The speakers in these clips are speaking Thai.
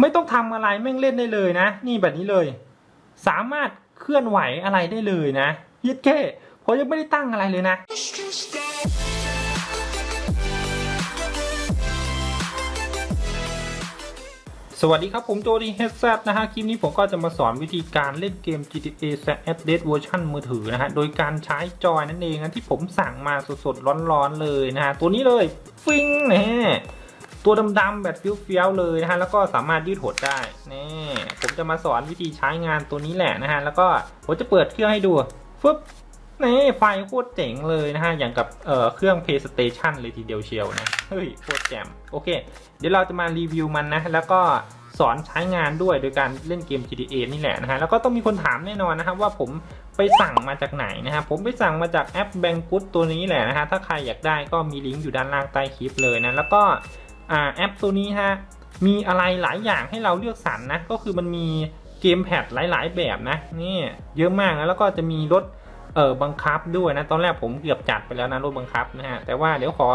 ไม่ต้องทำอะไรแม่งเล่นได้เลยนะ นี่แบบนี้เลย สามารถเคลื่อนไหวอะไรได้เลยนะยึดแค่ผมยังไม่ได้ตั้งอะไรเลยนะสวัสดีครับผมโจดีเฮดซนะฮะ คลิปนี้ผมก็จะมาสอนวิธีการเล่นเกม GTA San Andreas เวอร์ชันมือถือนะฮะ โดยการใช้จอยนั่นเองนะที่ผมสั่งมาสดๆ ร้อนๆเลยนะฮะ ตัวนี้เลย ฟิงนะ ตัวดำๆแบบเฟี้ยวๆเลยนะฮะแล้วก็สามารถยืดหดได้นี่ผมจะมาสอนวิธีใช้งานตัวนี้แหละนะฮะแล้วก็ผมจะเปิดเครื่องให้ดูฟึบนี่ไฟโคตรเจ๋งเลยนะฮะ อย่างกับเอ่อเครื่อง PlayStation เลยทีเดียวเชียวนะ เฮ้ยโคตรแจ่มโอเค เดี๋ยวเราจะมารีวิวมันนะ แล้วก็สอนใช้งานด้วยโดยการเล่นเกม GTA นี่แหละนะฮะ แล้วก็ต้องมีคนถามแน่นอนนะครับว่าผมไปสั่งมาจากไหนนะฮะผมไปสั่งมาจากแอป b a n g o o d ตัวนี้แหละนะฮะ ถ้าใครอยากได้ก็มีลิงก์อยู่ด้านล่างใต้คลิปเลยนะ แล้วก็ อ่าแอปตัวนี้ฮะมีอะไรหลายอย่างให้เราเลือกสรรนะก็คือมันมีเกมแพดหลาย ๆ แบบนะนี่เยอะมากนะแล้วก็จะมีรถเออบังคับด้วยนะตอนแรกผมเกือบจัดไปแล้วนะรถบังคับนะฮะแต่ว่าเดี๋ยวขอ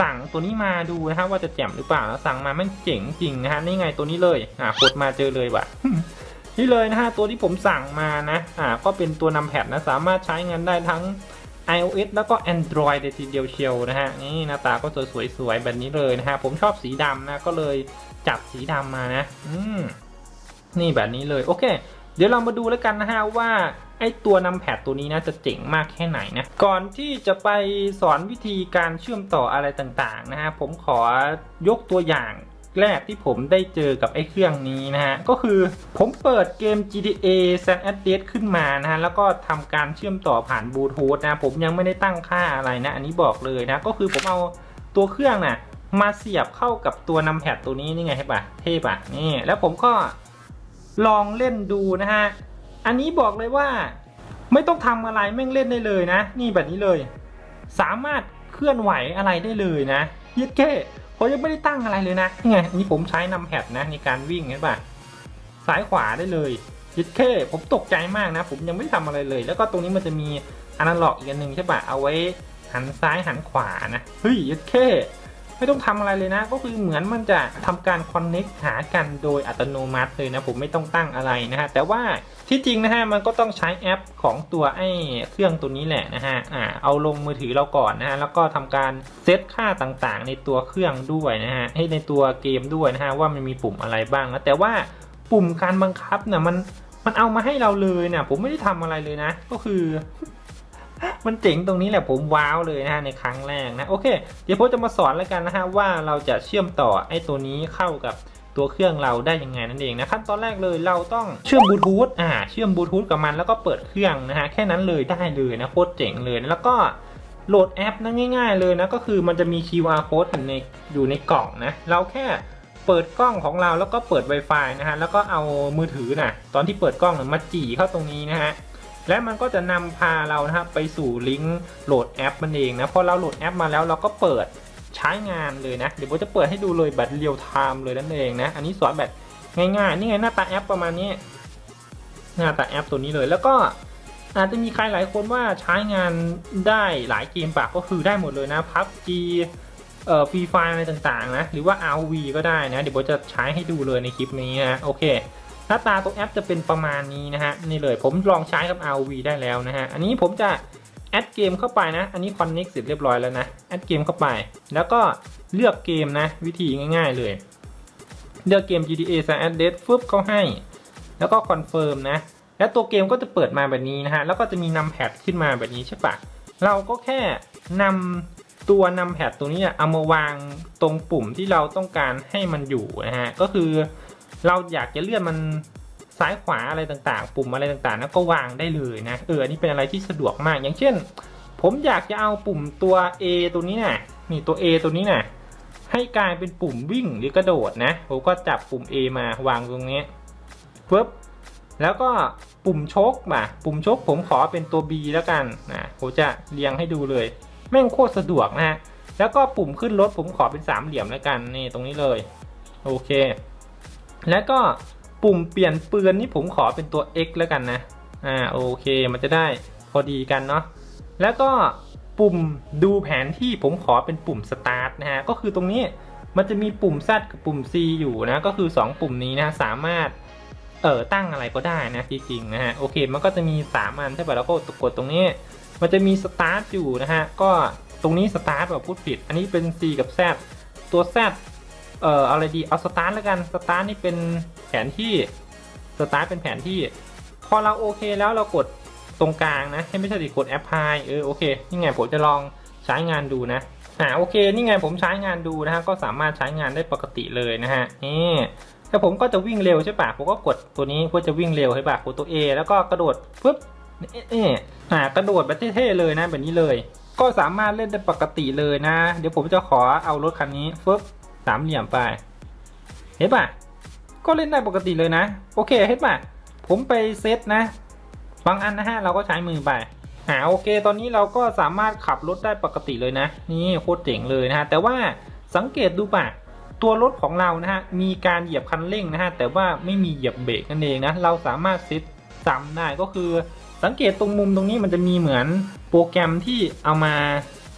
สั่งตัวนี้มาดูนะครับว่าจะแจ่มหรือเปล่าแล้วสั่งมาแม่งเจ๋งจริงนะฮะนี่ไงตัวนี้เลยอ่ากดมาเจอเลยว่ะนี่เลยนะฮะตัวที่ผมสั่งมานะอ่าก็เป็นตัวนำแพดนะสามารถใช้งานได้ทั้ง iOS แล้วก็ Android เลยทีเดียวเชียวนะฮะนี่หน้าตาก็สวยๆแบบนี้เลยนะฮะผมชอบสีดำนะก็เลยจับสีดำมานะ อืมนี่แบบนี้เลยโอเค เดี๋ยวเรามาดูแล้วกันนะฮะว่าไอตัวนำแพดตัวนี้นะจะเจ๋งมากแค่ไหนนะ ก่อนที่จะไปสอนวิธีการเชื่อมต่ออะไรต่างๆนะฮะผมขอยกตัวอย่าง แรกที่ผมได้เจอกับไอ้เครื่องนี้นะฮะ ก็คือผมเปิดเกม GTA San Andreas ขึ้นมานะฮะ แล้วก็ทำการเชื่อมต่อผ่านบลูทูธนะ ผมยังไม่ได้ตั้งค่าอะไรนะ อันนี้บอกเลยนะ ก็คือผมเอาตัวเครื่องน่ะมาเสียบเข้ากับตัวนำแพดตัวนี้นี่ไงใช่ปะเท่ปะนี่ แล้วผมก็ลองเล่นดูนะฮะ อันนี้บอกเลยว่าไม่ต้องทำอะไรแม่งเล่นได้เลยนะ นี่แบบนี้เลย สามารถเคลื่อนไหวอะไรได้เลยนะยึดแค่ ผมยังไม่ได้ตั้งอะไรเลยนะนี่ไงนนี้ผมใช้นำแพดนะในการวิ่งเห็นปะซ้ายขวาได้เลยยึดแค่ผมตกใจมากนะ ผมยังไม่ได้ทำอะไรเลย แล้วก็ตรงนี้มันจะมีอนาล็อกอีกอันหนึ่งใช่ปะเอาไว้หันซ้ายหันขวานะเฮ้ยยึดแค่ไม่ต้องทำอะไรเลยนะ ก็คือเหมือนมันจะทำการคอนเน็กหากันโดยอัตโนมัติเลยนะ ผมไม่ต้องตั้งอะไรนะฮะแต่ว่า ที่จริงนะฮะมันก็ต้องใช้แอปของตัวไอ้เครื่องตัวนี้แหละนะฮะอ่าเอาลงมือถือเราก่อนนะฮะแล้วก็ทำการเซตค่าต่างๆ ในตัวเครื่องด้วยนะฮะให้ในตัวเกมด้วยนะฮะว่ามันมีปุ่มอะไรบ้างนะแต่ว่าปุ่มการบังคับเนี่ยมันมันเอามาให้เราเลยเนี่ยผมไม่ได้ทำอะไรเลยนะ ก็คือ มันเจ๋งตรงนี้แหละผมว้าวเลยนะฮะในครั้งแรกนะโอเค เดี๋ยวผมจะมาสอนแล้วกันนะฮะว่าเราจะเชื่อมต่อไอ้ตัวนี้เข้ากับ ตัวเครื่องเราได้ยังไงนั่นเองนะขั้นตอนแรกเลยเราต้องเชื่อมบลูทูธอ่าเชื่อมบลูทูธกับมันแล้วก็เปิดเครื่องนะฮะแค่นั้นเลยได้เลยนะโคตรเจ๋งเลยแล้วก็โหลดแอปนะง่ายๆเลยนะก็คือมันจะมี QR code อยู่ในอยู่ในกล่องนะเราแค่เปิดกล้องของเราแล้วก็เปิด Wi-Fi นะฮะแล้วก็เอามือถือนะตอนที่เปิดกล้องนะมาจี่เข้าตรงนี้นะฮะและมันก็จะนำพาเรานะครับไปสู่ลิงก์โหลดแอปมันเองนะพอเราโหลดแอปมาแล้วเราก็เปิด ใช้งานเลยนะ เดี๋ยวผมจะเปิดให้ดูเลยแบบเรียลไทม์เลยนั่นเองนะ อันนี้สอนแบบง่ายๆ นี่ไงหน้าตาแอปประมาณนี้ หน้าตาแอปตัวนี้เลย แล้วก็อาจจะมีใครหลายคนว่าใช้งานได้หลายเกมปากก็คือได้หมดเลยนะ PUBG เอ่อฟรีไฟอะไรต่างๆนะ หรือว่า RV ก็ได้นะ เดี๋ยวผมจะใช้ให้ดูเลยในคลิปนี้นะ โอเค หน้าตาตัวแอปจะเป็นประมาณนี้นะฮะ นี่เลยผมลองใช้กับ RV ได้แล้วนะฮะ อันนี้ผมจะ แอดเกมเข้าไปนะ อันนี้คอนเน็กเสร็จเรียบร้อยแล้วนะ แอดเกมเข้าไป แล้วก็เลือกเกมนะ วิธีง่ายๆเลย เลือกเกม GTA San Andreas ฟึบเขาให้ แล้วก็คอนเฟิร์มนะ แล้วตัวเกมก็จะเปิดมาแบบนี้นะฮะ แล้วก็จะมีนำแพดขึ้นมาแบบนี้ใช่ปะเราก็แค่นำตัวนำแพดตัวนี้เอามาวางตรงปุ่มที่เราต้องการให้มันอยู่นะฮะ ก็คือเราอยากจะเลื่อนมัน ซ้ายขวาอะไรต่างๆ ปุ่มอะไรต่างๆนะก็วางได้เลยนะเอออันนี้เป็นอะไรที่สะดวกมาก อย่างเช่น ผมอยากจะเอาปุ่มตัว A ตัวนี้นะ่ะนี่ตัว A ตัวนี้นะ่ะให้กลายเป็นปุ่มวิ่งหรือกระโดดนะผมก็จับปุ่ม A มาวางตรงนี้ปึ๊บแล้วก็ปุ่มชกมาปุ่มชกผมขอเป็นตัว B แล้วกันนะผมจะเรียงให้ดูเลย แม่งโคตรสะดวกนะฮะแล้วก็ปุ่มขึ้นรถผมขอเป็นสามเหลี่ยมแล้วกันนี่ตรงนี้เลย โอเค แล้วก็ ปุ่มเปลี่ยนปืนนี่ผมขอเป็นตัว X แล้วกันนะ อ่าโอเคมันจะได้พอดีกันเนาะ แล้วก็ปุ่มดูแผนที่ผมขอเป็นปุ่ม start นะฮะ ก็คือตรงนี้มันจะมีปุ่ม Z กับปุ่ม C อยู่นะ ก็คือ 2 ปุ่มนี้นะสามารถเออตั้งอะไรก็ได้นะจริงๆนะฮะ โอเค มันก็จะมี 3 อันใช่ป่ะแล้วก็กดตรงนี้ มันจะมีสตาร์ทอยู่นะฮะ ก็ตรงนี้สตาร์ทแบบพูดผิด อันนี้เป็น C กับ Z ตัว Z เอ่ออะไรดี เอาสตาร์ทแล้วกันสตาร์ทนี่เป็น แผนที่สตาร์ทเป็นแผนที่ พอเราโอเคแล้วเรากดตรงกลางนะให้ไม่ใช่ดิกดแอปพลายเออโอเคนี่ไงผมจะลองใช้งานดูนะอ่าโอเคนี่ไงผมใช้งานดูนะฮะก็สามารถใช้งานได้ปกติเลยนะฮะนี่แต่ผมก็จะวิ่งเร็วใช่ปะผมก็กดตัวนี้เพื่อจะวิ่งเร็วใช่ปะกดตัว A แล้วก็กระโดดปุ๊บเอ๊ะเอ๊ะอ่ากระโดดแบบเท่ๆเลยนะแบบนี้เลย ก็สามารถเล่นได้ปกติเลยนะ เดี๋ยวผมจะขอเอารถคันนี้ฟึบสามเหลี่ยมไปเห็นปะ ก็เล่นได้ปกติเลยนะ โอเคเห็นปะผมไปเซตนะ บางอันนะฮะเราก็ใช้มือไปอ่าโอเค ตอนนี้เราก็สามารถขับรถได้ปกติเลยนะ นี่โคตรเจ๋งเลยนะฮะ แต่ว่าสังเกตดูป่ะ ตัวรถของเรานะฮะ มีการเหยียบคันเร่งนะฮะ แต่ว่าไม่มีเหยียบเบรกนั่นเองนะ เราสามารถเซตซ้ำได้ก็คือสังเกตตรงมุมตรงนี้มันจะมีเหมือนโปรแกรมที่เอามา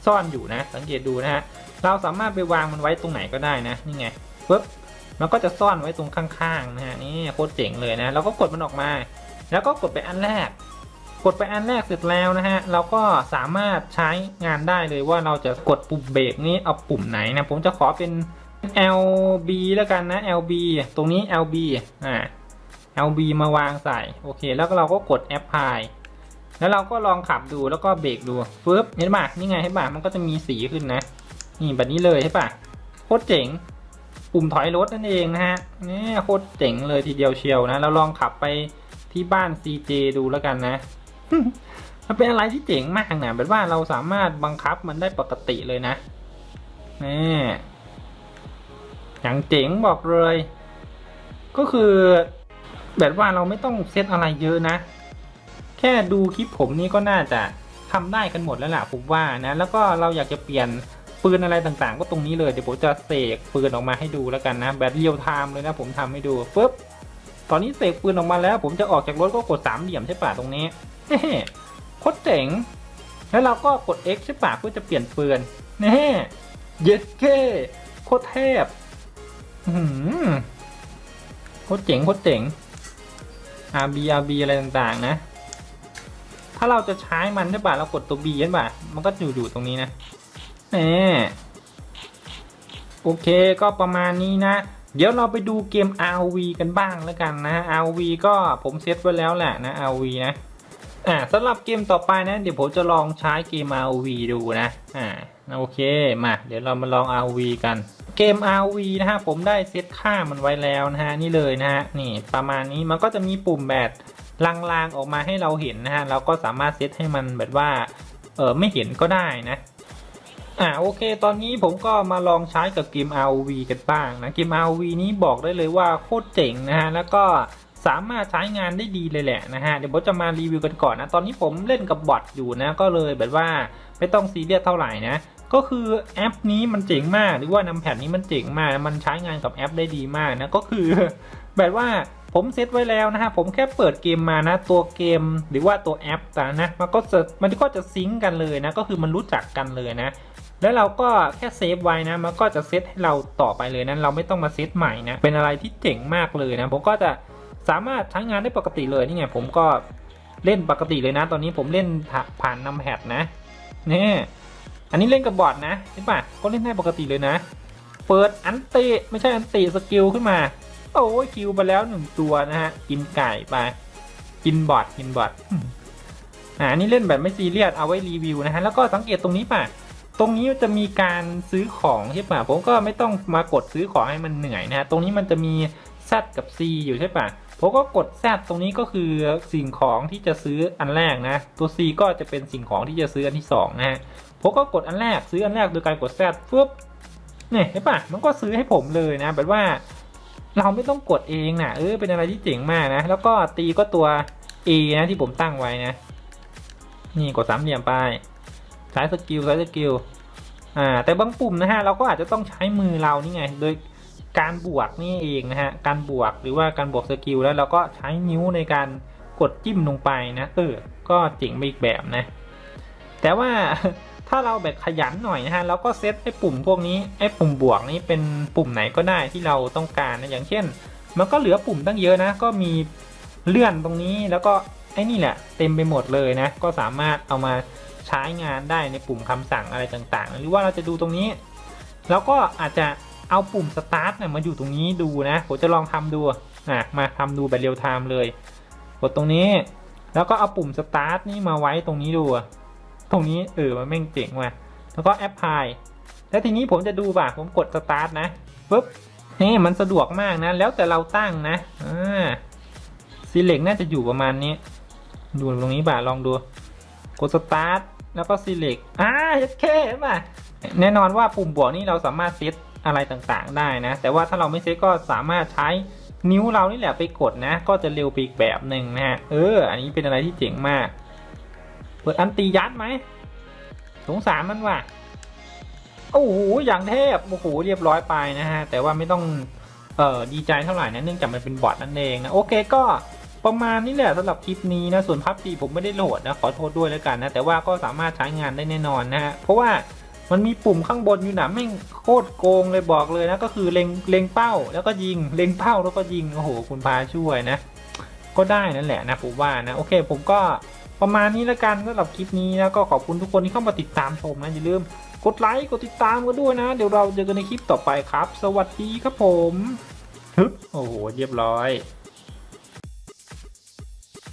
ซ่อนอยู่นะ สังเกตดูนะฮะ เราสามารถไปวางมันไว้ตรงไหนก็ได้นะ นี่ไงปึ๊บ มันก็จะซ่อนไว้ตรงข้างๆนะฮะนี่โคตรเจ๋งเลยนะเราก็กดมันออกมา แล้วก็กดไปอันแรก กดไปอันแรกเสร็จแล้วนะฮะเราก็สามารถใช้งานได้เลยว่าเราจะกดปุ่มเบรกนี้เอาปุ่มไหนนะผมจะขอเป็น LB แล้วกันนะ LB ตรงนี้ LB อ่า LB มาวางใส่โอเค แล้วก็เราก็กด Apply แล้วเราก็ลองขับดูแล้วก็เบรกดูปึ๊บเห็นป่ะนี่ไงเห็นป่ะมันก็จะมีสีขึ้นนะ นี่แบบนี้เลยใช่ป่ะโคตรเจ๋ง ปุ่มถอยรถนั่นเองนะฮะนี่โคตรเจ๋งเลยทีเดียวเชียวนะเราลองขับไปที่บ้าน CJ ดูแล้วกันนะมันเป็นอะไรที่เจ๋งมากนะแบบว่าเราสามารถบังคับมันได้ปกติเลยนะนี่อย่างเจ๋งบอกเลย ก็คือ แบบว่าเราไม่ต้องเซตอะไรเยอะนะ แค่ดูคลิปผมนี่ก็น่าจะทำได้กันหมดแล้วล่ะผมว่านะ แล้วก็เราอยากจะเปลี่ยน ปืนอะไรต่างๆ ก็ตรงนี้เลยเดี๋ยวผมจะเสกปืนออกมาให้ดูแล้วกันนะแบบเรียลไทม์เลยนะผมทำให้ดูปุ๊บตอนนี้เสกปืนออกมาแล้ว ผมจะออกจากรถก็กดสามเหลี่ยมใช่ป่ะตรงนี้เฮ้โคตรเจ๋งแล้วเราก็กด X ใช่ป่ะเพื่อจะเปลี่ยนปืนเน่เย็ดเก้โคตรเทพโคตรเจ๋งโคตรเจ๋ง RB RB อะไรต่างๆ นะ ถ้าเราจะใช้มันใช่ป่ะเรากดตัว B ใช่ป่ะมันก็อยู่อยู่ตรงนี้นะ เน่โอเคก็ประมาณนี้นะ เดี๋ยวเราไปดูเกม RV กันบ้างแล้วกันนะ RV ก็ผมเซตไว้แล้วแหละนะ RV นะอ่าสำหรับเกมต่อไปนะ เดี๋ยวผมจะลองใช้เกม RV ดูนะอ่าโอเคมาเดี๋ยวเรามาลอง RV กัน เกม RV นะฮะผมได้เซตค่ามันไว้แล้วนะฮะนี่เลยนะฮะนี่ประมาณนี้มันก็จะมีปุ่มแบบลางๆออกมาให้เราเห็นนะฮะเราก็สามารถเซตให้มันแบบว่าเออไม่เห็นก็ได้นะ อ่าโอเค ตอนนี้ผมก็มาลองใช้กับเกม ROV กันบ้างนะเกม ROV นี้บอกได้เลยว่าโคตรเจ๋งนะฮะแล้วก็สามารถใช้งานได้ดีเลยแหละนะฮะเดี๋ยวผมจะมารีวิวกันก่อนนะตอนนี้ผมเล่นกับบอทอยู่นะก็เลยแบบว่าไม่ต้องซีเรียสเท่าไหร่นะก็คือแอปนี้มันเจ๋งมากหรือว่านำแผ่นนี้มันเจ๋งมากมันใช้งานกับแอปได้ดีมากนะก็คือแบบว่าผมเซตไว้แล้วนะฮะผมแค่เปิดเกมมานะตัวเกมหรือว่าตัวแอปแต่นะมันก็จะมันก็จะซิงก์กันเลยนะก็คือมันรู้จักกันเลยนะ แล้วเราก็แค่เซฟไว้นะ มันก็จะเซตให้เราต่อไปเลยนะเราไม่ต้องมาเซตใหม่นะ เป็นอะไรที่เจ๋งมากเลยนะ ผมก็จะสามารถใช้งานได้ปกติเลยนี่ไงผมก็เล่นปกติเลยนะ ตอนนี้ผมเล่นผ่านนำแพดนะนี่อันนี้เล่นกับบอทนะเห็นปะก็เล่นได้ปกติเลยนะ เปิดอันติไม่ใช่อันติสกิลขึ้นมา โอ้ยคิวไปแล้วหนึ่งตัวนะฮะ กินไก่ไป กินบอทกินบอทอ่านนี้เล่นแบบไม่ซีเรียสเอาไว้รีวิวนะฮะ แล้วก็สังเกตตรงนี้ป่ะ ตรงนี้จะมีการซื้อของใช่ป่ะผมก็ไม่ต้องมากดซื้อของให้มันเหนื่อยนะฮะตรงนี้มันจะมี Z กับ C อยู่ใช่ป่ะผมก็กด Z ตรงนี้ก็คือสิ่งของที่จะซื้ออันแรกนะตัว C ก็จะเป็นสิ่งของที่จะซื้ออันที่สองนะฮะผมก็กดอันแรกซื้ออันแรกโดยการกด Z ฟึบเนี่ยเห็นป่ะมันก็ซื้อให้ผมเลยนะแบบว่าเราไม่ต้องกดเองนะเออเป็นอะไรที่เจ๋งมากนะ แล้วก็ตีก็ตัว A นะที่ผมตั้งไว้นะ นี่กดสามเหลี่ยมไป ใช้สกิลใช้สกิลอ่าแต่บางปุ่มนะฮะเราก็อาจจะต้องใช้มือเรานี่ไง โดยการบวกนี่เองนะฮะการบวกหรือว่าการบวกสกิลแล้วเราก็ใช้นิ้วในการกดจิ้มลงไปนะเออก็เจ๋งไปอีกแบบนะ แต่ว่าถ้าเราแบบขยันหน่อยนะฮะเราก็เซตไอ้ปุ่มพวกนี้ไอ้ปุ่มบวกนี้เป็นปุ่มไหนก็ได้ที่เราต้องการนะอย่างเช่น มันก็เหลือปุ่มตั้งเยอะนะ ก็มีเลื่อนตรงนี้แล้วก็ไอ้นี่แหละเต็มไปหมดเลยนะ ก็สามารถเอามา ใช้งานได้ในปุ่มคำสั่งอะไรต่างๆ หรือว่าเราจะดูตรงนี้ แล้วก็อาจจะเอาปุ่มสตาร์ทเนี่ยมาอยู่ตรงนี้ดูนะ ผมจะลองทำดูอะมาทำดูแบบเรียลไทม์เลย กดตรงนี้ แล้วก็เอาปุ่มสตาร์ทนี่มาไว้ตรงนี้ดู ตรงนี้เออมันแม่งเจ๋งว่ะแล้วก็แอปพลายแล้วทีนี้ผมจะดูป่ะ ผมกดสตาร์ทนะปุ๊บนี่มันสะดวกมากนะ แล้วแต่เราตั้งนะอ่าซีเล็กน่าจะอยู่ประมาณนี้ ดูตรงนี้ป่ะลองดู กดสตาร์ท แล้วก็ซีเล็กอ่าโอเคเห็นป่ะแน่นอนว่าปุ่มบวกนี่เราสามารถเซตอะไรต่างๆ ได้นะ แต่ว่าถ้าเราไม่เซตก็สามารถใช้นิ้วเรานี่แหละไปกดนะ ก็จะเร็วไปอีกแบบหนึ่งนะฮะ เออ อันนี้เป็นอะไรที่เจ๋งมาก เปิดอันตียัดไหม สงสารมันว่ะ โอ้โห อย่างเทพ โอ้โห เรียบร้อยไปนะฮะ แต่ว่าไม่ต้อง เอ่อ ดีใจเท่าไหร่นะ เนื่องจากมันเป็นบอทนั่นเองนะ โอเคก็ ประมาณนี้แหละสำหรับคลิปนี้นะส่วนพับจีผมไม่ได้โหลดนะขอโทษด้วยแล้วกันนะแต่ว่าก็สามารถใช้งานได้แน่นอนนะฮะเพราะว่ามันมีปุ่มข้างบนอยู่นะแม่งโคตรโกงเลยบอกเลยนะก็คือเล็งเล็งเป้าแล้วก็ยิงเล็งเป้าแล้วก็ยิงโอ้โหคุณพาช่วยนะ ก็ได้นั่นแหละนะผมว่านะโอเค ผมก็ประมาณนี้แล้วกันสำหรับคลิปนี้นะก็ขอบคุณทุกคนที่เข้ามาติดตามชมนะอย่าลืมกดไลค์กดติดตามกันด้วยนะ เดี๋ยวเราเจอกันในคลิปต่อไปครับ สวัสดีครับผมโอ้โหเรียบร้อย